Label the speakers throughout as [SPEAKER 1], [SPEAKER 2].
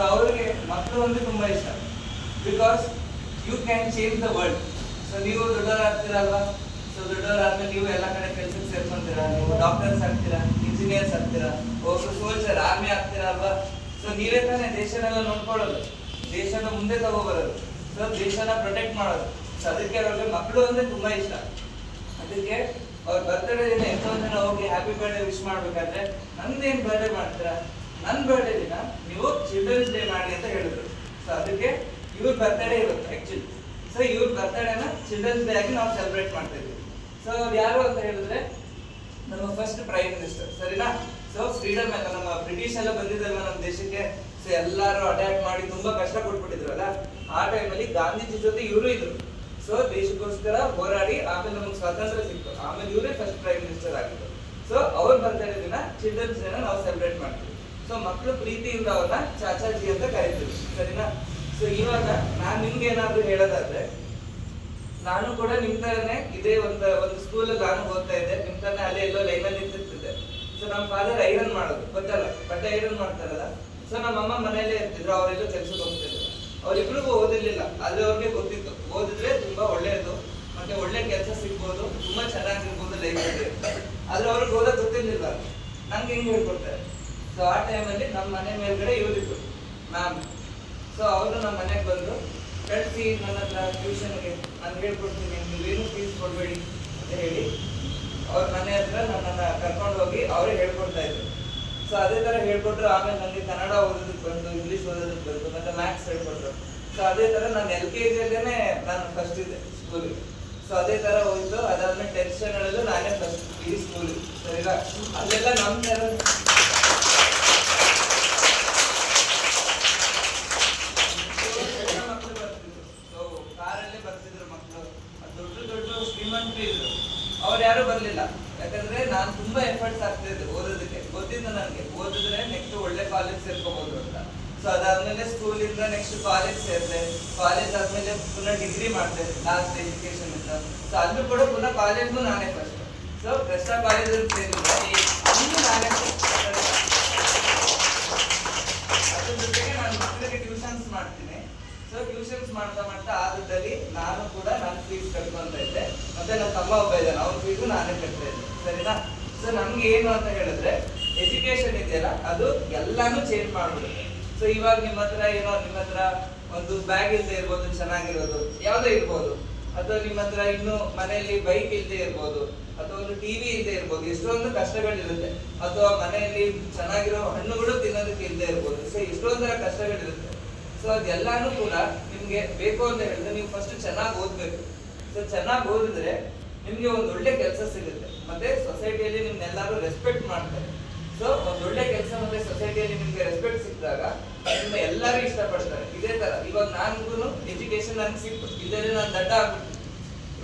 [SPEAKER 1] So ಅವರಿಗೆ ಮಕ್ಕಳು ಅಂದ್ರೆ ತುಂಬಾ ಇಷ್ಟ. Because you can change the world so ನೀವು ದೊಡ್ಡವರಾಗ್ತೀರಲ್ವಾ? ಸೊ ದೊಡ್ಡವರಾದ್ಮೇಲೆ ನೀವು ಎಲ್ಲ ಕಡೆ ಕೆಲಸಕ್ಕೆ ಸೇರ್ಕೊಂತೀರಾ? ನೀವು ಡಾಕ್ಟರ್ಸ್ ಆಗ್ತೀರಾ? ಇಂಜಿನಿಯರ್ಸ್ ಆಗ್ತೀರಾ? ಒಬ್ಬರು ಸೋಲ್ಜರ್ ಆರ್ಮಿ ಆಗ್ತೀರಾ ಅಲ್ವಾ ಸೊ ನೀವೇ ತಾನೇ ದೇಶನೆಲ್ಲ ನೋಡ್ಕೊಳ್ಳೋದು. ದೇಶನ ಮುಂದೆ ತಗೋಬರೋದು. ಸೊ ದೇಶನ ಪ್ರೊಟೆಕ್ಟ್ ಮಾಡೋದು. ಸೊ ಅದಕ್ಕೆ ಅವ್ರಿಗೆ ಮಕ್ಕಳು ಅಂದ್ರೆ ತುಂಬಾ ಇಷ್ಟ. ಅದಕ್ಕೆ ಅವ್ರ ಬರ್ತ್ಡೇ ದಿನ ಎಷ್ಟೊಂದು ಜನ ಹೋಗಿ ಹ್ಯಾಪಿ ಬರ್ಡೇ ವಿಶ್ ಮಾಡ್ಬೇಕಾದ್ರೆ, ನಂದೇನ್ ಬರ್ಡೇ ಮಾಡ್ತೀರಾ? ನನ್ನ ಬರ್ಡೇ ದಿನ ನೀವು ಚಿಲ್ಡ್ರನ್ಸ್ ಡೇ ಮಾಡಿ ಅಂತ ಹೇಳಿದ್ರು. ಸೊ ಅದಕ್ಕೆ ಇವ್ರ ಬರ್ತ್ಡೇ ಇರುತ್ತೆ ಆಕ್ಚುಲಿ ಸೊ ಇವ್ರ ಬರ್ತ್ಡೇನ ಚಿಲ್ಡ್ರನ್ಸ್ ಡೇ ಆಗಿ ನಾವು ಸೆಲೆಬ್ರೇಟ್ ಮಾಡ್ತಾ ಇದ್ವಿ. ಸೊ ಅವ್ರು ಯಾರು ಅಂತ ಹೇಳಿದ್ರೆ ನಮ್ಮ ಫಸ್ಟ್ ಪ್ರೈಮ್ ಮಿನಿಸ್ಟರ್ ಸರಿನಾ? ಸೊ ಫ್ರೀಡಮ್ ಎಲ್ಲ ನಮ್ಮ ಬ್ರಿಟಿಷ್ ಎಲ್ಲ ಬಂದಿದ್ದಲ್ವ ನಮ್ಮ ದೇಶಕ್ಕೆ. ಸೊ ಎಲ್ಲರೂ ಅಟ್ಯಾಕ್ ಮಾಡಿ ತುಂಬಾ ಕಷ್ಟ ಕೊಟ್ಬಿಟ್ಟಿದ್ರಲ್ಲ, ಆ ಟೈಮಲ್ಲಿ ಗಾಂಧೀಜಿ ಜೊತೆ ಇವರು ಇದ್ರು. ಸೊ ದೇಶಕ್ಕೋಸ್ಕರ ಹೋರಾಡಿ ಆಮೇಲೆ ನಮಗೆ ಸ್ವಾತಂತ್ರ್ಯ ಸಿಕ್ತು. ಆಮೇಲೆ ಇವರೇ ಫಸ್ಟ್ ಪ್ರೈಮ್ ಮಿನಿಸ್ಟರ್ ಆಗಿದ್ರು. ಸೊ ಅವ್ರ ಬರ್ತಾ ದಿನ ಚಿಲ್ಡ್ರನ್ಸ್ ಡೇನ ನಾವು ಸೆಲೆಬ್ರೇಟ್ ಮಾಡ್ತೀವಿ. ಸೊ ಮಕ್ಕಳು ಪ್ರೀತಿಯಿಂದ ಅವ್ರನ್ನ ಚಾಚಾಜಿ ಅಂತ ಕರಿತೀವಿ. ಸರಿನಾ? ಸೊ ಇವಾಗ ನಾನು ನಿಮ್ಗೆ ಏನಾದ್ರು ಹೇಳೋದಾದ್ರೆ, ನಾನು ಕೂಡ ನಿಮ್ ತರನೇ ಇದೇ ಒಂದು ಒಂದು ಸ್ಕೂಲ್ ನಾನು ಓದ್ತಾ ಇದ್ದೆ. ನಿಮ್ ತರನೇ ಅಲ್ಲೇ ಎಲ್ಲೋ ಲೈನಲ್ಲಿ ನಿಂತಿರ್ತಿದ್ದೆ. ಸೊ ನಮ್ಮ ಫಾದರ್ ಐರನ್ ಮಾಡೋದು. ಗೊತ್ತಲ್ಲ? ಬಟ್ಟೆ ಐರನ್ ಮಾಡ್ತಾರಲ್ಲ? ಸೊ ನಮ್ಮ ಅಮ್ಮ ಮನೆಯಲ್ಲೇ ಇರ್ತಿದ್ರು. ಅವರೆಲ್ಲ ಕೆಲ್ಸಕ್ಕೆ ಹೋಗ್ತಿದ್ರು. ಅವ್ರಿಬ್ರಿಗೂ ಓದಿರ್ಲಿಲ್ಲ. ಆದ್ರೆ ಅವ್ರಿಗೆ ಗೊತ್ತಿತ್ತು. ಓದಿದ್ರೆ ತುಂಬಾ ಒಳ್ಳೇದು. ಮತ್ತೆ ಒಳ್ಳೆ ಕೆಲಸ ಸಿಗ್ಬೋದು. ತುಂಬಾ ಚೆನ್ನಾಗಿರ್ಬೋದು ಲೈಫ್ ಆದ್ರೆ ಅವ್ರಿಗೆ ಓದೋದ್ ಗೊತ್ತಿರ್ಲಿಲ್ಲ. ನಂಗೆ ಹೆಂಗ್ ಹೇಳ್ಕೊಡ್ತಾರೆ? ಸೊ ಆ ಟೈಮಲ್ಲಿ ನಮ್ಮ ಮನೆ ಮೇಲ್ಗಡೆ ಇವರಿದ್ರು ಮ್ಯಾಮ್ ಸೊ ಅವರು ನಮ್ಮ ಮನೆಗೆ ಬಂದು ಕಳಿಸಿ ನನ್ನ ಹತ್ರ ಟ್ಯೂಷನ್ಗೆ ನಾನು ಹೇಳ್ಕೊಡ್ತೀನಿ, ನೀವೇನು ಫೀಸ್ ಕೊಡಬೇಡಿ ಅಂತ ಹೇಳಿ ಅವ್ರ ಮನೆ ಹತ್ರ ನನ್ನನ್ನು ಕರ್ಕೊಂಡು ಹೋಗಿ ಅವರೇ ಹೇಳ್ಕೊಡ್ತಾ ಇದ್ರು. ಸೊ ಅದೇ ಥರ ಹೇಳ್ಕೊಟ್ರು, ಆಮೇಲೆ ನನಗೆ ಕನ್ನಡ ಓದೋದಕ್ಕೆ ಬಂತು ಇಂಗ್ಲೀಷ್ ಓದೋದಕ್ಕೆ ಬಂತು ಮತ್ತು ಮ್ಯಾಥ್ಸ್ ಹೇಳ್ಕೊಟ್ರು. ಸೊ ಅದೇ ಥರ ನಾನು ಎಲ್ ಕೆ ಜಿಯಲ್ಲೇ ನಾನು ಫಸ್ಟ್ ಇದ್ದೆ ಸ್ಕೂಲಿಗೆ ಸೊ ಅದೇ ಥರ ಹೋಯಿತು, ಅದಾದ್ಮೇಲೆ ಟೆನ್ಷನ್ ಹೇಳೋದು ನಾನೇ ಫಸ್ಟ್ ಇಡೀ ಸ್ಕೂಲಿಗೆ ಸರಿನಾ? ಅಲ್ಲೆಲ್ಲ ನಮ್ಮ ಥರ ಮಕ್ಕಳು ಬರ್ತಿದ್ರು ಸೊ ಕಾರಲ್ಲೇ ಬರ್ತಿದ್ರು ಮಕ್ಕಳು ದೊಡ್ಡ ದೊಡ್ಡ ಶ್ರೀಮಂತರು ಇದ್ರು ಅವ್ರು ಯಾರು ಬರ್ಲಿಲ್ಲ. ಯಾಕಂದ್ರೆ ನಾನು ತುಂಬಾ ಎಫರ್ಟ್ಸ್ ಆಗ್ತಾ ಇದ್ದೆ ಓದೋದಕ್ಕೆ. ಗೊತ್ತಿತ್ತು ನನಗೆ. ಓದಿದ್ರೆ ನೆಕ್ಸ್ಟ್ ಒಳ್ಳೆ ಕಾಲೇಜ್ ಸೇರ್ಕೋಬಹುದು ಅಂತ. ಸೊ ಅದಾದ್ಮೇಲೆ ಇಂದ ನೆಕ್ಸ್ಟ್ ಕಾಲೇಜ್ ಸೇರಿದೆ. ಕಾಲೇಜ್ ಆದ್ಮೇಲೆ ಪುನಃ ಡಿಗ್ರಿ ಮಾಡಿದೆ ಲಾಸ್ಟ್ ಎಜುಕೇಶನ್ ಇಂದ. ಸೊ ಅಲ್ಲೂ ಕೂಡ ಪುನಃ ಕಾಲೇಜ್ನು ನಾನೇ ಫಸ್ಟ್ ಸೊ ಕೃಷ್ಣ ಕಾಲೇಜಲ್ಲಿ ಅಲ್ಲೂ ನಾನೇ. ಅದ್ರ ಜೊತೆಗೆ ನಾನು ಮಕ್ಕಳಿಗೆ ಟ್ಯೂಷನ್ಸ್ ಮಾಡ್ತೀನಿ. ಸೊ ಟ್ಯೂಷನ್ಸ್ ಮಾಡ್ತಾ ಮಾಡ್ತಾ ಆದ್ರದಲ್ಲಿ ನಾನು ಕೂಡ ನನ್ನ ಫೀಸ್ ಕಟ್ಕೊಂತ ಇದ್ದೆ. ಮತ್ತೆ ನನ್ನ ತಮ್ಮ ಒಬ್ಬ ಇದ್ದಾನೆ, ಅವ್ನ ಫೀಸು ನಾನೇ ಕಟ್ತಾ ಇದ್ದೀನಿ ಸರಿನಾ? ಸೊ ನಮ್ಗೆ ಏನು ಅಂತ ಹೇಳಿದ್ರೆ ಎಜುಕೇಶನ್ ಇದೆಯಲ್ಲ, ಅದು ಎಲ್ಲಾನು ಚೇಂಜ್ ಮಾಡ್ಬಿಡುತ್ತೆ. ಸೊ ಇವಾಗ ನಿಮ್ಮ ಹತ್ರ ಏನೋ ನಿಮ್ಮ ಹತ್ರ ಒಂದು ಬ್ಯಾಗ್ ಇಲ್ಲದೆ ಇರ್ಬೋದು, ಚೆನ್ನಾಗಿರೋದು, ಯಾವುದೇ ಇರ್ಬೋದು. ಅಥವಾ ನಿಮ್ಮ ಹತ್ರ ಇನ್ನು ಮನೆಯಲ್ಲಿ ಬೈಕ್ ಇಲ್ಲದೆ ಇರ್ಬೋದು, ಅಥವಾ ಒಂದು ಟಿವಿ ಇಲ್ಲದೆ ಇರ್ಬೋದು, ಎಷ್ಟೊಂದು ಕಷ್ಟಗಳಿರುತ್ತೆ. ಅಥವಾ ಮನೆಯಲ್ಲಿ ಚೆನ್ನಾಗಿರೋ ಹಣ್ಣುಗಳು ತಿನ್ನೋದಕ್ಕೆ ಇಲ್ಲದೆ ಇರ್ಬೋದು. ಸೊ ಎಷ್ಟೊಂದರ ಕಷ್ಟಗಳಿರುತ್ತೆ. ಸೊ ಅದೆಲ್ಲಾನು ಕೂಡ ನಿಮಗೆ ಬೇಕು ಅಂತ ಹೇಳಿದ್ರೆ, ನೀವು ಫಸ್ಟ್ ಚೆನ್ನಾಗಿ ಓದ್ಬೇಕು. ಸೊ ಚೆನ್ನಾಗಿ ಓದಿದ್ರೆ ನಿಮಗೆ ಒಂದು ಒಳ್ಳೆ ಕೆಲಸ ಸಿಗುತ್ತೆ. ಮತ್ತೆ ಸೊಸೈಟಿಯಲ್ಲಿ ನಿಮ್ನೆಲ್ಲರೂ ರೆಸ್ಪೆಕ್ಟ್ ಮಾಡ್ತಾರೆ. ಸೊ ಒಂದು ಒಳ್ಳೆ ಕೆಲಸ ಮತ್ತೆ ಸೊಸೈಟಿಯಲ್ಲಿ ನಿಮಗೆ ರೆಸ್ಪೆಕ್ಟ್ ಸಿಕ್ಕಿದಾಗ ನಿಮ್ಮ ಎಲ್ಲರೂ ಇಷ್ಟಪಡ್ತಾರೆ. ಇದೇ ತರ. ಇವಾಗ ನನಗೂ ಎಜುಕೇಶನ್ ನನಗೆ ಸಿಕ್ತು. ಇದರಲ್ಲಿ ನಾನು ದಡ್ಡ ಆಗ್ಬಿಟ್ಟು.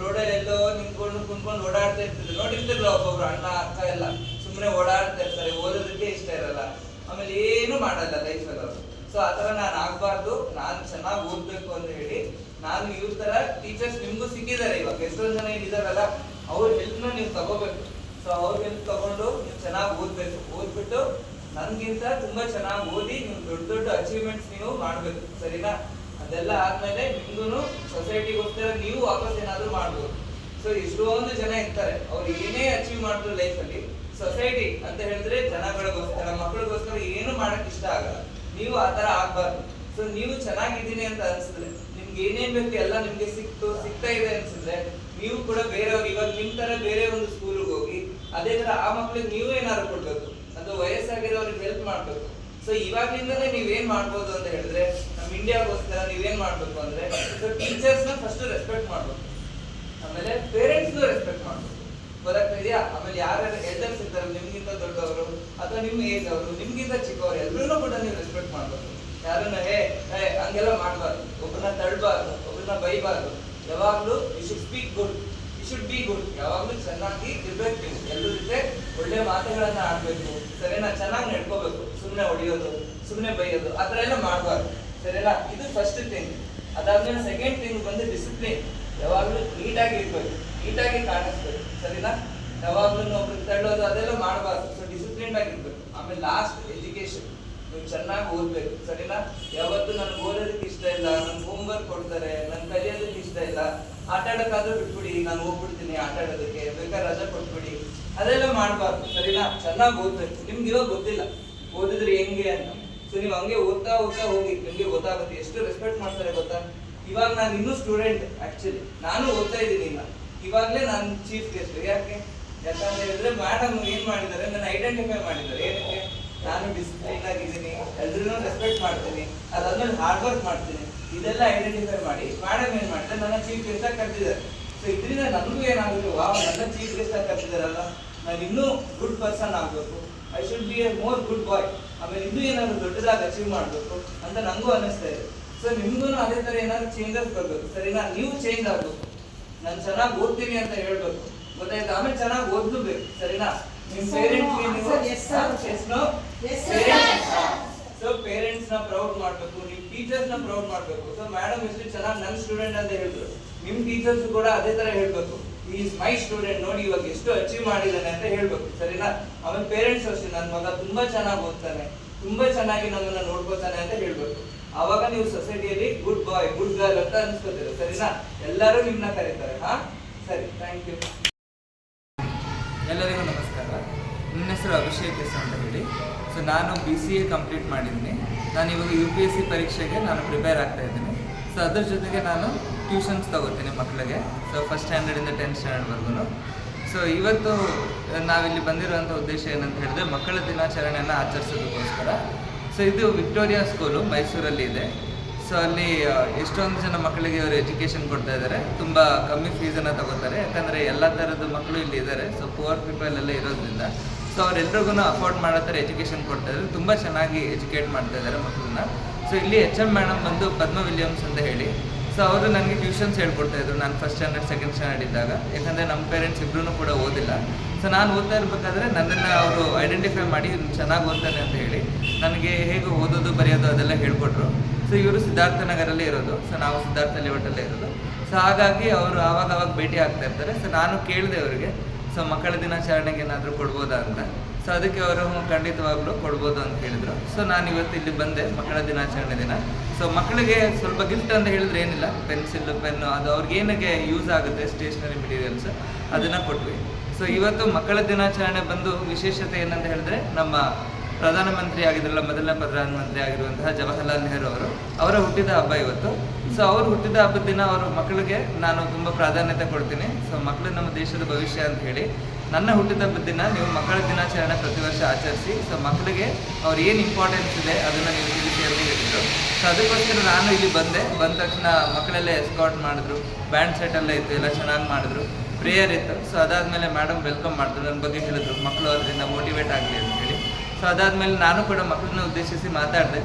[SPEAKER 1] ರೋಡಲ್ಲಿ ಎಲ್ಲೋ ನಿಂತ್ಕೊಂಡು ಕುಂತ್ಕೊಂಡು ಓಡಾಡ್ತಾ ಇರ್ತಿದ್ರು ನೋಡಿರ್ತಿರ್ಲ ಒಬ್ಬೊಬ್ರು ಅಣ್ಣ, ಅಕ್ಕ ಎಲ್ಲ. ಸುಮ್ಮನೆ ಓಡಾಡ್ತಾ ಇರ್ತಾರೆ. ಓದೋದಕ್ಕೆ ಇಷ್ಟ ಇರಲ್ಲ. ಆಮೇಲೆ ಏನು ಮಾಡಲ್ಲ ಲೈಫಲ್ಲಿ ಅವರು. ಸೊ ಆ ಥರ ನಾನು ಆಗಬಾರ್ದು. ನಾನು ಚೆನ್ನಾಗಿ ಓದಬೇಕು ಅಂತ ಹೇಳಿ ನಾನು ಇವ್ರ ತರ ಟೀಚರ್ಸ್ ನಿಮ್ಗೂ ಸಿಕ್ಕಿದ್ದಾರೆ. ಇವಾಗ ಎಷ್ಟೊಂದು ಜನ ಏನಿದಾರಲ್ಲ ಅವ್ರ ಹೆಲ್ಪ್ನ ನೀವು ತಗೋಬೇಕು. ಸೊ ಅವ್ರ ಹೆಲ್ಪ್ ತಗೊಂಡು ನೀವು ಚೆನ್ನಾಗಿ ಓದ್ಬೇಕು. ಓದ್ಬಿಟ್ಟು ನನ್ಗಿಂತ ತುಂಬಾ ಚೆನ್ನಾಗಿ ಓದಿ ನೀವು ದೊಡ್ಡ ದೊಡ್ಡ ಅಚೀವ್ಮೆಂಟ್ಸ್ ನೀವು ಮಾಡ್ಬೇಕು. ಸರಿನಾ? ಅದೆಲ್ಲ ಆದ್ಮೇಲೆ ನಿಮ್ಗೂ ಸೊಸೈಟಿಗೋಸ್ಕರ ನೀವು ವಾಪಸ್ ಏನಾದ್ರು ಮಾಡ್ಬೋದು. ಸೊ ಎಷ್ಟೊಂದು ಜನ ಇರ್ತಾರೆ. ಅವ್ರು ಏನೇ ಅಚೀವ್ ಮಾಡಿದ್ರು ಲೈಫಲ್ಲಿ ಸೊಸೈಟಿ ಅಂತ ಹೇಳಿದ್ರೆ ಜನಗಳಿಗೋಸ್ಕರ, ಮಕ್ಕಳಿಗೋಸ್ಕರ ಏನು ಮಾಡಕ್ ಇಷ್ಟ ಆಗಲ್ಲ. ನೀವು ಆ ತರ ಆಗ್ಬಾರ್ದು. ಸೊ ನೀವು ಚೆನ್ನಾಗಿದ್ದೀನಿ ಅಂತ ಅನ್ಸಿದ್ರೆ ಏನೇನ್ ಬೇಕು ಎಲ್ಲ ನಿಮ್ಗೆ ಸಿಕ್ತು, ಸಿಗ್ತಾ ಇದೆ ಅನ್ಸಿದ್ರೆ ನೀವು ಕೂಡ ಬೇರೆಯವ್ರು, ಇವಾಗ ನಿಮ್ ತರ ಬೇರೆ ಒಂದು ಸ್ಕೂಲ್ಗೆ ಹೋಗಿ, ಅದೇ ತರ ಆ ಮಕ್ಳಿಗೆ ನೀವು ಏನಾದ್ರು ಕೊಡ್ಬೇಕು. ಅದು ವಯಸ್ಸಾಗಿರೋರಿಗೆ ಹೆಲ್ಪ್ ಮಾಡ್ಬೇಕು. ಸೊ ಇವಾಗಿಂದಲೇ ನೀವೇನ್ ಮಾಡ್ಬೋದು ಅಂತ ಹೇಳಿದ್ರೆ ನಮ್ಮ ಇಂಡಿಯಾಗೋಸ್ಕರ ನೀವೇನ್ ಮಾಡ್ಬೇಕು ಅಂದ್ರೆ ಸೊ ನ ಫಸ್ಟ್ ರೆಸ್ಪೆಕ್ಟ್ ಮಾಡ್ಬೇಕು. ಆಮೇಲೆ ಪೇರೆಂಟ್ಸ್ ರೆಸ್ಪೆಕ್ಟ್ ಮಾಡ್ಬೇಕು. ಗೊತ್ತಾಗ್ತಿದ್ಯಾ ಆಮೇಲೆ ಯಾರ್ಯಾರು ಎಲ್ಡರ್ಸ್ ಇರ್ತಾರೆ, ನಿಮ್ಗಿಂತ ದೊಡ್ಡವರು, ಅಥವಾ ನಿಮ್ಮ ಏಜ್ ಅವರು, ನಿಮ್ಗಿಂತ ಚಿಕ್ಕವರು ಎಲ್ಲರೂ ಕೂಡ ನೀವು ರೆಸ್ಪೆಕ್ಟ್ ಮಾಡ್ಬೇಕು. ಯಾರನ್ನ, ಹೇ ಒಬ್ಬರನ್ನ ತಳ್ಬಾರ್ದು ಒಬ್ಬರನ್ನ ಬೈಬಾರ್ದು. ಯಾವಾಗಲೂ you should speak good you should be good ಯಾವಾಗಲೂ ಚೆನ್ನಾಗಿ ಇರ್ಬೇಕು ನೀವು ಎಲ್ಲರ ಜೊತೆ ಒಳ್ಳೆ ಮಾತುಗಳನ್ನ ಆಡ್ಬೇಕು. ಸರಿನಾ? ಚೆನ್ನಾಗಿ ನಡ್ಕೋಬೇಕು. ಸುಮ್ಮನೆ ಹೊಡಿಯೋದು ಸುಮ್ಮನೆ ಬೈಯೋದು, ಆ ಥರ ಎಲ್ಲ ಮಾಡಬಾರ್ದು. ಸರಿನಾ? ಇದು ಫಸ್ಟ್ ಥಿಂಗ್ ಅದಾದ್ಮೇಲೆ ಸೆಕೆಂಡ್ ಥಿಂಗ್ ಬಂದು ಡಿಸಿಪ್ಲಿನ್ ಯಾವಾಗಲೂ ನೀಟಾಗಿ ಇರ್ಬೇಕು. ನೀಟಾಗಿ ಕಾಣಿಸ್ಬೇಕು. ಸರಿನಾ? ಯಾವಾಗ್ಲೂ ಒಬ್ರಿಗೆ ತಳ್ಳೋದು ಅದೆಲ್ಲ ಮಾಡಬಾರ್ದು. ಸೊ ಡಿಸಿಪ್ಲಿನ್ ಆಗಿರ್ಬೇಕು ಆಮೇಲೆ ಲಾಸ್ಟ್
[SPEAKER 2] ನೀವು ಚೆನ್ನಾಗಿ ಓದ್ಬೇಕು, ಸರಿನಾ? ಯಾವತ್ತು ನನ್ಗೆ ಓದೋದಕ್ಕೆ ಇಷ್ಟ ಇಲ್ಲ, ನನ್ಗೆ ಹೋಮ್ವರ್ಕ್ ಕೊಡ್ತಾರೆ ನನ್ ಕಲಿಯೋದಕ್ಕೆ ಇಷ್ಟ ಇಲ್ಲ. ಆಟ ಆಡಕ್ಕಾದ್ರೂ ಬಿಟ್ಬಿಡಿ, ನಾನು ಹೋಗ್ಬಿಡ್ತೀನಿ ಆಟ ಆಡೋದಕ್ಕೆ. ಬೇಕಾದ್ರೆ ರಜೆ ಕೊಟ್ಬಿಡಿ. ಅದೆಲ್ಲ ಮಾಡಬಾರ್ದು, ಸರಿನಾ? ಚೆನ್ನಾಗಿ ಓದ್ಬೇಕು. ನಿಮ್ಗೆ ಇವಾಗ ಗೊತ್ತಿಲ್ಲ. ಓದಿದ್ರೆ ಹೆಂಗೆ ಅಂತ. ಸೊ ನೀವು ಹಂಗೆ ಓದ್ತಾ ಓದ್ತಾ ಹೋಗಿ, ನಿಮ್ಗೆ ಗೊತ್ತಾಗುತ್ತೆ. ಎಷ್ಟು ರೆಸ್ಪೆಕ್ಟ್ ಮಾಡ್ತಾರೆ ಗೊತ್ತಾ? ಇವಾಗ ನಾನು ಇನ್ನೂ ಸ್ಟೂಡೆಂಟ್ ಆಕ್ಚುಲಿ ನಾನು ಓದ್ತಾ ಇದ್ದೀನಿ ಇಲ್ಲ ಇವಾಗಲೇ ನಾನು ಚೀಫ್ ಗೆಸ್ಟ್ ಯಾಕೆ? ಯಾಕಂತ ಹೇಳಿದ್ರೆ ಮೇಡಮ್ ಏನು ಮಾಡಿದ್ದಾರೆ? ನನ್ನ ಐಡೆಂಟಿಫೈ ಮಾಡಿದ್ದಾರೆ. ಏನಕ್ಕೆ? ನಾನು ಡಿಸಿಪ್ಲಿನ್ ಆಗಿದ್ದೀನಿ ಎಲ್ರಿಗೂ ರೆಸ್ಪೆಕ್ಟ್ ಮಾಡ್ತೀನಿ ಅದಾದ್ಮೇಲೆ ಹಾರ್ಡ್ ವರ್ಕ್ ಮಾಡ್ತೀನಿ. ಇದೆಲ್ಲ ಐಡೆಂಟಿಫೈ ಮಾಡಿ ಮೇಡಮ್ ಏನ್ ಮಾಡ್ತಾರೆ ನನ್ನ ಚೀಫ್ ಗೆಸ್ಟ್ ಆಗಿ ಕರೆದಿದ್ದಾರೆ. ಸೊ ಇದರಿಂದ ನನಗೂ ಏನಾಗುತ್ತೆ? ವಾ ನನ್ನ ಚೀಫ್ ಗೆಸ್ಟ್ ಆಗಿ ಕರೆದಿದ್ದಾರಲ್ಲ ನಾನು ಇನ್ನೂ ಗುಡ್ ಪರ್ಸನ್ ಆಗಬೇಕು. I should be a more good boy ಆಮೇಲೆ ಇನ್ನೂ ಏನಾದ್ರು ದೊಡ್ಡದಾಗಿ ಅಚೀವ್ ಮಾಡಬೇಕು ಅಂತ ನನಗೂ ಅನ್ನಿಸ್ತಾ ಇದೆ. ಸೊ ನಿಮ್ಗೂ ಅದೇ ಥರ ಏನಾದ್ರು ಚೇಂಜಸ್ ಬರಬೇಕು. ಸರಿನಾ? ನೀವು ಚೇಂಜ್ ಆಗಬೇಕು. ನಾನು ಚೆನ್ನಾಗಿ ಓದ್ತೀನಿ ಅಂತ ಹೇಳ್ಬೇಕು. ಗೊತ್ತಾಯ್ತು? ಆಮೇಲೆ ಚೆನ್ನಾಗಿ ಓದ್ಬೇಕು ಸರಿನಾ? ನಿಮ್ಮ
[SPEAKER 3] Sir,
[SPEAKER 2] ಪೇರೆಂಟ್ಸ್
[SPEAKER 3] no.
[SPEAKER 2] ಸೊ ಪೇರೆಂಟ್ಸ್ನ ಪ್ರೌಡ್ ಮಾಡಬೇಕು ನಿಮ್ ಟೀಚರ್ಸ್ನ ಪ್ರೌಡ್ ಮಾಡಬೇಕು. ಸೊ ಮೇಡಮ್ ಇಷ್ಟು ಚೆನ್ನಾಗಿ ನನ್ನ ಸ್ಟೂಡೆಂಟ್ ಅಂತ ಹೇಳಿದ್ರು. ನಿಮ್ ಟೀಚರ್ಸ್ ಕೂಡ ಅದೇ ತರ ಹೇಳ್ಬೇಕು. ಈಸ್ ಮೈ ಸ್ಟೂಡೆಂಟ್ ನೋಡಿ ಇವಾಗ ಎಷ್ಟು ಅಚೀವ್ ಮಾಡಿದ್ದಾನೆ ಅಂತ ಹೇಳ್ಬೇಕು ಸರಿನಾ? ಅವನ ಪೇರೆಂಟ್ಸ್ ಅಷ್ಟೇ ನನ್ನ ಮಗ ತುಂಬಾ ಚೆನ್ನಾಗಿ ಓದ್ತಾನೆ ತುಂಬಾ ಚೆನ್ನಾಗಿ ನಮ್ಮನ್ನ ನೋಡ್ಕೋತಾನೆ ಅಂತ ಹೇಳ್ಬೇಕು. ಅವಾಗ ನೀವು ಸೊಸೈಟಿಯಲ್ಲಿ ಗುಡ್ ಬಾಯ್ ಗುಡ್ ಗರ್ಲ್ ಅಂತ ಅನ್ಸ್ಕೋತೀರ ಸರಿನಾ? ಎಲ್ಲರೂ ನಿಮ್ಮನ್ನ ಕರೀತಾರೆ ಹಾ? ಸರಿ ಥ್ಯಾಂಕ್ ಯು
[SPEAKER 1] ಎಲ್ಲರಿಗೂ ನಮಸ್ಕಾರ. ನನ್ನ ಹೆಸರು ಅಭಿಷೇಕ್ ಅಂತ ಹೇಳಿ. ಸೊ ನಾನು ಬಿ ಸಿ ಎ ಕಂಪ್ಲೀಟ್ ಮಾಡಿದ್ದೀನಿ. ನಾನು ಇವಾಗ ಯು ಪಿ ಎಸ್ ಸಿ ಪರೀಕ್ಷೆಗೆ ನಾನು ಪ್ರಿಪೇರ್ ಆಗ್ತಾ ಇದ್ದೀನಿ. ಸೊ ಅದ್ರ ಜೊತೆಗೆ ನಾನು ಟ್ಯೂಷನ್ಸ್ ತಗೋತೀನಿ ಮಕ್ಕಳಿಗೆ ಸೊ ಫಸ್ಟ್ ಸ್ಟ್ಯಾಂಡರ್ಡಿಂದ ಟೆಂತ್ ಸ್ಟ್ಯಾಂಡರ್ಡ್ವರೆಗೂ ಸೊ ಇವತ್ತು ನಾವಿಲ್ಲಿ ಬಂದಿರುವಂಥ ಉದ್ದೇಶ ಏನಂತ ಹೇಳಿದ್ರೆ ಮಕ್ಕಳ ದಿನಾಚರಣೆಯನ್ನು ಆಚರಿಸೋದಕ್ಕೋಸ್ಕರ. ಸೊ ಇದು ವಿಕ್ಟೋರಿಯಾ ಸ್ಕೂಲು ಮೈಸೂರಲ್ಲಿ ಇದೆ. ಸೊ ಅಲ್ಲಿ ಎಷ್ಟೊಂದು ಜನ ಮಕ್ಕಳಿಗೆ ಅವರು ಎಜುಕೇಶನ್ ಕೊಡ್ತಾ ಇದ್ದಾರೆ. ತುಂಬ ಕಮ್ಮಿ ಫೀಸನ್ನು ತಗೋತಾರೆ. ಯಾಕಂದರೆ ಎಲ್ಲ ಥರದ ಮಕ್ಕಳು ಇಲ್ಲಿ ಇದ್ದಾರೆ. ಸೊ ಪುವರ್ ಪೀಪಲ್ ಎಲ್ಲ ಇರೋದ್ರಿಂದ ಸೊ ಅವರೆಲ್ರಿಗೂ ಅಫೋರ್ಡ್ ಮಾಡೋ ಥರ ಎಜುಕೇಷನ್ ಕೊಡ್ತಾ ಇದ್ದಾರೆ ತುಂಬ ಚೆನ್ನಾಗಿ ಎಜುಕೇಟ್ ಮಾಡ್ತಾ ಇದ್ದಾರೆ ಮಕ್ಕಳನ್ನ. ಸೊ ಇಲ್ಲಿ ಎಚ್ ಎಂ ಮೇಡಮ್ ಬಂದು ಪದ್ಮ ವಿಲಿಯಮ್ಸ್ ಅಂತ ಹೇಳಿ. ಸೊ ಅವರು ನನಗೆ ಟ್ಯೂಷನ್ಸ್ ಹೇಳ್ಕೊಡ್ತಾ ಇದ್ರು ನಾನು ಫಸ್ಟ್ ಸ್ಟ್ಯಾಂಡರ್ಡ್ ಸೆಕೆಂಡ್ ಸ್ಟ್ಯಾಂಡರ್ಡ್ ಇದ್ದಾಗ. ಯಾಕಂದರೆ ನಮ್ಮ ಪೇರೆಂಟ್ಸ್ ಇಬ್ಬರೂ ಕೂಡ ಓದಿಲ್ಲ. ಸೊ ನಾನು ಓದ್ತಾ ಇರಬೇಕಾದ್ರೆ ನನ್ನನ್ನು ಅವರು ಐಡೆಂಟಿಫೈ ಮಾಡಿ ಚೆನ್ನಾಗಿ ಓದ್ತಾನೆ ಅಂತ ಹೇಳಿ ನನಗೆ ಹೇಗೆ ಓದೋದು, ಬರೆಯೋದು ಅದೆಲ್ಲ ಹೇಳ್ಕೊಟ್ರು. ಸೊ ಇವರು ಸಿದ್ಧಾರ್ಥ ನಗರಲ್ಲೇ ಇರೋದು. ಸೊ ನಾವು ಸಿದ್ಧಾರ್ಥ ಲೇಔಟಲ್ಲೇ ಇರೋದು. ಸೊ ಹಾಗಾಗಿ ಅವರು ಆವಾಗ ಆವಾಗ ಭೇಟಿ ಆಗ್ತಾ ಇರ್ತಾರೆ. ಸೊ ನಾನು ಕೇಳಿದೆ ಅವರಿಗೆ ಸೊ ಮಕ್ಕಳ ದಿನಾಚರಣೆಗೆ ಏನಾದರೂ ಕೊಡ್ಬೋದಾ ಅಂತ? ಸೊ ಅದಕ್ಕೆ ಅವರು "ಹ್ಞೂ, ಖಂಡಿತವಾಗ್ಲೂ ಕೊಡ್ಬೋದು ಅಂತ ಹೇಳಿದರು. ಸೊ ನಾನು ಇವತ್ತು ಇಲ್ಲಿ ಬಂದೆ ಮಕ್ಕಳ ದಿನಾಚರಣೆ ದಿನ. ಸೊ ಮಕ್ಕಳಿಗೆ ಸ್ವಲ್ಪ ಗಿಫ್ಟ್ ಅಂತ ಹೇಳಿದ್ರೆ ಏನಿಲ್ಲ. ಪೆನ್ಸಿಲ್ ಪೆನ್ನು ಅದು ಅವ್ರಿಗೆ ಏನಕ್ಕೆ ಯೂಸ್ ಆಗುತ್ತೆ ಸ್ಟೇಷನರಿ ಮೆಟೀರಿಯಲ್ಸ್ ಅದನ್ನು ಕೊಟ್ವಿ. ಸೊ ಇವತ್ತು ಮಕ್ಕಳ ದಿನಾಚರಣೆ ಬಂದು ವಿಶೇಷತೆ ಏನಂತ ಹೇಳಿದ್ರೆ ನಮ್ಮ ಪ್ರಧಾನಮಂತ್ರಿ ಆಗಿದ್ರಲ್ಲ ಮೊದಲನೇ ಪ್ರಧಾನಮಂತ್ರಿ ಆಗಿರುವಂತಹ ಜವಾಹರ್ಲಾಲ್ ನೆಹರು ಅವರು ಅವರ ಹುಟ್ಟಿದ ಹಬ್ಬ ಇವತ್ತು. ಸೊ ಅವ್ರು ಹುಟ್ಟಿದ ಹಬ್ಬದ ದಿನ ಅವರು ಮಕ್ಕಳಿಗೆ ನಾನು ತುಂಬ ಪ್ರಾಧಾನ್ಯತೆ ಕೊಡ್ತೀನಿ. ಸೊ ಮಕ್ಕಳು ನಮ್ಮ ದೇಶದ ಭವಿಷ್ಯ ಅಂತ ಹೇಳಿ. ನನ್ನ ಹುಟ್ಟಿದ ಹಬ್ಬದ ದಿನ ನೀವು ಮಕ್ಕಳ ದಿನಾಚರಣೆ ಪ್ರತಿ ವರ್ಷ ಆಚರಿಸಿ. ಸೊ ಮಕ್ಕಳಿಗೆ ಅವ್ರು ಏನು ಇಂಪಾರ್ಟೆನ್ಸ್ ಇದೆ ಅದನ್ನು ನೀವು ತಿಳಿಸಿ ಅಂತ ಹೇಳಿದ್ರು ಸೊ ಅದಕ್ಕೋಸ್ಕರ ನಾನು ಇಲ್ಲಿ ಬಂದೆ. ಬಂದ ತಕ್ಷಣ ಮಕ್ಕಳೆಲ್ಲ ಎಸ್ಕಾಟ್ ಮಾಡಿದ್ರು. ಬ್ಯಾಂಡ್ ಸೆಟ್ ಎಲ್ಲ ಇತ್ತು. ಎಲ್ಲ ಚೆನ್ನಾಗಿ ಮಾಡಿದ್ರು. ಪ್ರೇಯರ್ ಇತ್ತು. ಸೊ ಅದಾದಮೇಲೆ ಮೇಡಮ್ ವೆಲ್ಕಮ್ ಮಾಡಿದ್ರು. ನನ್ನ ಬಗ್ಗೆ ಹೇಳಿದ್ರು. ಮಕ್ಕಳು ಅದರಿಂದ ಮೋಟಿವೇಟ್ ಆಗಲಿ ಅಂತ ಹೇಳಿ. ಸೊ ಅದಾದಮೇಲೆ ನಾನು ಕೂಡ ಮಕ್ಕಳನ್ನ ಉದ್ದೇಶಿಸಿ ಮಾತಾಡಿದೆ.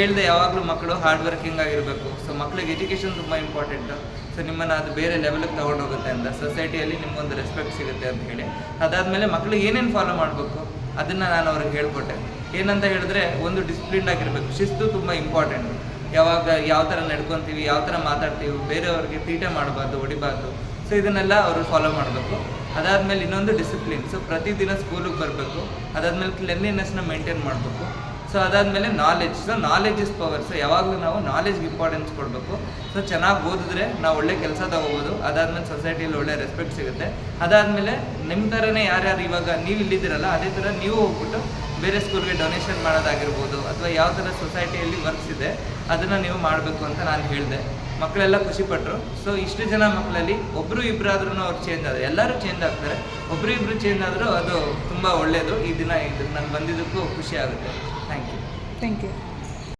[SPEAKER 1] ಹೇಳಿದೆ ಯಾವಾಗಲೂ ಮಕ್ಕಳು ಹಾರ್ಡ್ ವರ್ಕಿಂಗ್ ಆಗಿರಬೇಕು. ಸೊ ಮಕ್ಕಳಿಗೆ ಎಜುಕೇಷನ್ ತುಂಬ ಇಂಪಾರ್ಟೆಂಟು ಸೊ ನಿಮ್ಮನ್ನು ಅದು ಬೇರೆ ಲೆವೆಲಿಗೆ ತೊಗೊಂಡೋಗುತ್ತೆ ಅಂತ ಸೊಸೈಟಿಯಲ್ಲಿ ನಿಮಗೊಂದು ರೆಸ್ಪೆಕ್ಟ್ ಸಿಗುತ್ತೆ ಅಂತ ಹೇಳಿ. ಅದಾದಮೇಲೆ ಮಕ್ಕಳಿಗೆ ಏನೇನು ಫಾಲೋ ಮಾಡಬೇಕು? ಅದನ್ನು ನಾನು ಅವ್ರಿಗೆ ಹೇಳ್ಕೊಟ್ಟೆ. ಏನಂತ ಹೇಳಿದ್ರೆ, ಒಂದು ಡಿಸಿಪ್ಲಿನ್ ಆಗಿರಬೇಕು. ಶಿಸ್ತು ತುಂಬ ಇಂಪಾರ್ಟೆಂಟ್ ಯಾವಾಗ ಯಾವ ಥರ ನಡ್ಕೊತೀವಿ, ಯಾವ ಥರ ಮಾತಾಡ್ತೀವಿ, ಬೇರೆಯವ್ರಿಗೆ ತೀಟೆ ಮಾಡಬಾರ್ದು, ಹೊಡಿಬಾರ್ದು. ಸೊ ಇದನ್ನೆಲ್ಲ ಅವರು ಫಾಲೋ ಮಾಡಬೇಕು. ಅದಾದಮೇಲೆ ಇನ್ನೊಂದು ಡಿಸಿಪ್ಲಿನ್ ಸೊ ಪ್ರತಿದಿನ ಸ್ಕೂಲಿಗೆ ಬರಬೇಕು. ಅದಾದಮೇಲೆ ಕ್ಲೆನ್ಲಿನೆಸ್ನ ಮೇಂಟೈನ್ ಮಾಡಬೇಕು. ಸೊ ಅದಾದಮೇಲೆ knowledge so knowledge is power so ಯಾವಾಗಲೂ ನಾವು ನಾಲೆಜ್ಗೆ ಇಂಪಾರ್ಟೆನ್ಸ್ ಕೊಡಬೇಕು. ಸೊ ಚೆನ್ನಾಗಿ ಓದಿದ್ರೆ ನಾವು ಒಳ್ಳೆ ಕೆಲಸ ತಗೋಬೋದು. ಅದಾದಮೇಲೆ ಸೊಸೈಟಿಯಲ್ಲಿ ಒಳ್ಳೆ ರೆಸ್ಪೆಕ್ಟ್ ಸಿಗುತ್ತೆ. ಅದಾದಮೇಲೆ ನಿಮ್ಮ ಥರನೇ ಯಾರ್ಯಾರು ಇವಾಗ ನೀವು ಇಲ್ಲಿದ್ದೀರಲ್ಲ, ಅದೇ ಥರ ನೀವು ಹೋಗ್ಬಿಟ್ಟು ಬೇರೆ ಸ್ಕೂಲ್ಗೆ ಡೊನೇಷನ್ ಮಾಡೋದಾಗಿರ್ಬೋದು ಅಥವಾ ಯಾವ ಥರ ಸೊಸೈಟಿಯಲ್ಲಿ ವರ್ಕ್ಸ್ ಇದೆ, ಅದನ್ನು ನೀವು ಮಾಡಬೇಕು ಅಂತ ನಾನು ಹೇಳಿದೆ. ಮಕ್ಕಳೆಲ್ಲ ಖುಷಿಪಟ್ಟರು ಸೊ ಇಷ್ಟು ಜನ ಮಕ್ಕಳಲ್ಲಿ ಒಬ್ಬರು ಇಬ್ಬರಾದ್ರೂ ಅವ್ರು ಚೇಂಜ್ ಆದರೆ, ಎಲ್ಲರೂ ಚೇಂಜ್ ಆಗ್ತಾರೆ. ಒಬ್ಬರು ಇಬ್ಬರು ಚೇಂಜ್ ಆದರೂ ಅದು ತುಂಬ ಒಳ್ಳೆಯದು ಈ ದಿನ ಇದು ನಾನು ಬಂದಿದ್ದಕ್ಕೂ ಖುಷಿ ಆಗುತ್ತೆ. Thank you
[SPEAKER 3] thank you